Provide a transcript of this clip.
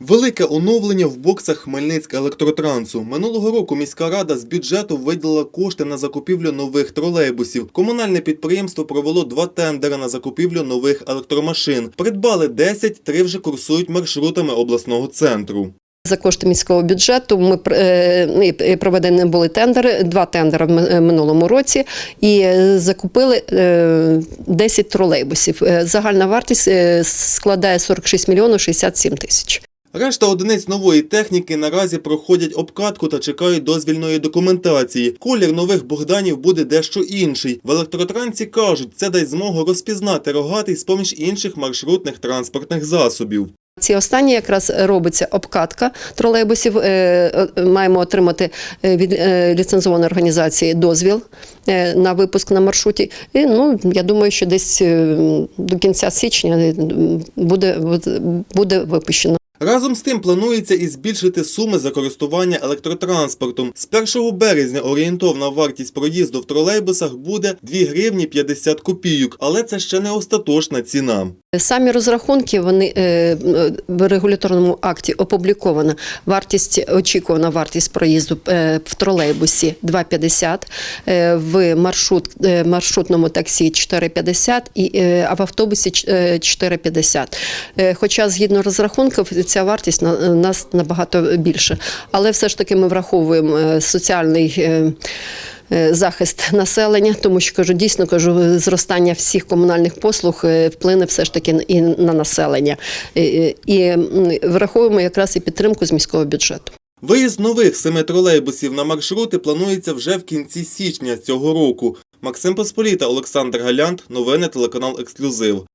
Велике оновлення в боксах Хмельницьк електротрансу. Минулого року міська рада з бюджету виділила кошти на закупівлю нових тролейбусів. Комунальне підприємство провело два тендери на закупівлю нових електромашин. Придбали 10, три вже курсують маршрутами обласного центру. За кошти міського бюджету ми пр- е, проведені були тендери, два тендери в е, минулому році, і е, закупили е, 10 тролейбусів. Е, Загальна вартість е, складає 46 мільйонів 67 тисяч. Решта одиниць нової техніки наразі проходять обкатку та чекають дозвільної документації. Колір нових Богданів буде дещо інший. В електротрансі кажуть, це дасть змогу розпізнати рогатий з поміж інших маршрутних транспортних засобів. Ці останні якраз робиться обкатка тролейбусів. Е, е, Маємо отримати е, від ліцензованої організації дозвіл на випуск на маршруті. І ну я думаю, що десь до кінця січня буде, буде випущено. Разом з тим планується і збільшити суми за користування електротранспортом. З 1 березня орієнтовна вартість проїзду в тролейбусах буде 2 гривні 50 копійок, але це ще не остаточна ціна. Самі розрахунки вони е, в регуляторному акті опублікована вартість, очікувана вартість проїзду е, в тролейбусі 2,50, е, в маршрут, маршрутному таксі 4,50 і а в автобусі е, 4,50. Е, Хоча згідно розрахунків ця вартість на нас набагато більше, але все ж таки ми враховуємо соціальний. Е, захист населення, тому що кажу, дійсно кажу, зростання всіх комунальних послуг е, вплине все ж таки і на населення. Е, І враховуємо якраз і підтримку з міського бюджету. Виїзд нових семи тролейбусів на маршрути планується вже в кінці січня цього року. Максим Посполіта, Олександр Галянт, новини телеканал Ексклюзив.